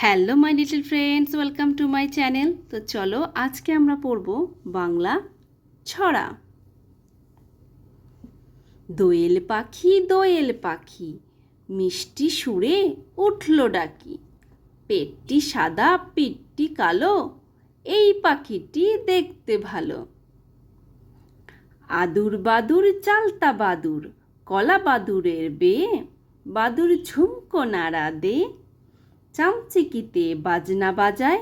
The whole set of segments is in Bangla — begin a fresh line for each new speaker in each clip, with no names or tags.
Hello my little friends welcome to my channel তো চলো, আজকে আমরা পড়ব বাংলা ছড়া। দোয়েল পাখি দোয়েল পাখি, মিষ্টি সুরে উঠল ডাকি। পেটটি সাদা, পিঠটি কালো, এই পাখিটি দেখতে ভালো। আদুর বাদুর, চালতা বাদুর, কলা বাদুরের বেয়ে, বাদুর ঝুমকো নাড়া দে। চামচিকিতে বাজনা বাজায়,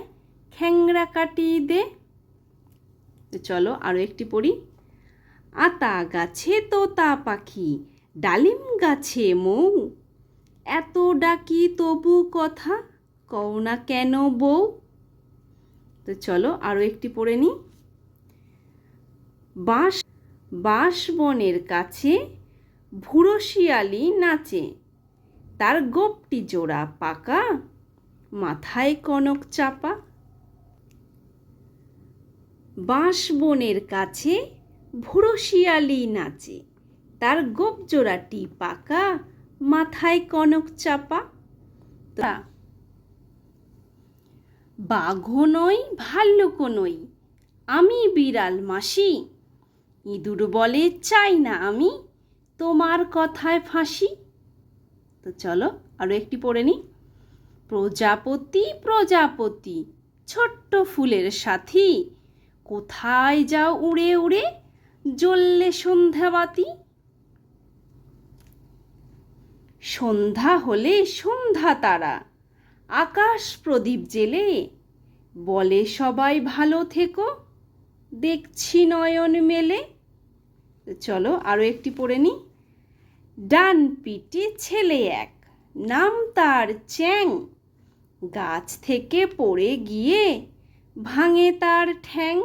খ্যাংরা কাটিয়ে দে। চলো আরও একটি পড়ি। আতা গাছে তোতা পাখি, ডালিম গাছে মৌ। এত ডাকি তবু কথা, কও না কেন বউ তো চলো আরও একটি পড়ে নিই বাঁশ বাঁশ বনের কাছে ভুরো শিয়ালি নাচে। তার গোপটি জোড়া পাকা মাথায় কনক চাপা। বাঁশ বনের কাছে ভুরো শিয়ালি নাচে। তার গোপ জোড়াটি পাকা, মাথায় কনক চাপা। তা, বাঘও নই, ভাল্লুকও নই, আমি বিড়াল মাসি। ইঁদুর বলে, চাই না আমি, তোমার কথায় ফাঁসি। তো চলো আরও একটি পড়ে নিই। প্রজাপতি প্রজাপতি, ছোট্ট ফুলের সাথী। কোথায় যাও উড়ে উড়ে, জ্বললে সন্ধ্যাবাতি সন্ধ্যা হলে সন্ধ্যা তারা, আকাশ প্রদীপ জেলে। বলে সবাই ভালো থেকো, দেখছি নয়ন মেলে। চলো আরও একটি পড়ে নিই ডান পিঠে ছেলে এক নাম তার চ্যাং। গাছ থেকে পড়ে গিয়ে ভাঙে তার ঠ্যাং।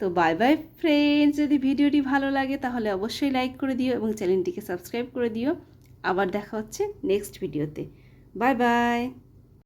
তো বাই বাই ফ্রেন্ডস যদি ভিডিওটি ভালো লাগে তাহলে অবশ্যই লাইক করে দিও এবং চ্যানেলটিকে সাবস্ক্রাইব করে দিও। আবার দেখা হচ্ছে নেক্সট ভিডিওতে বাই বাই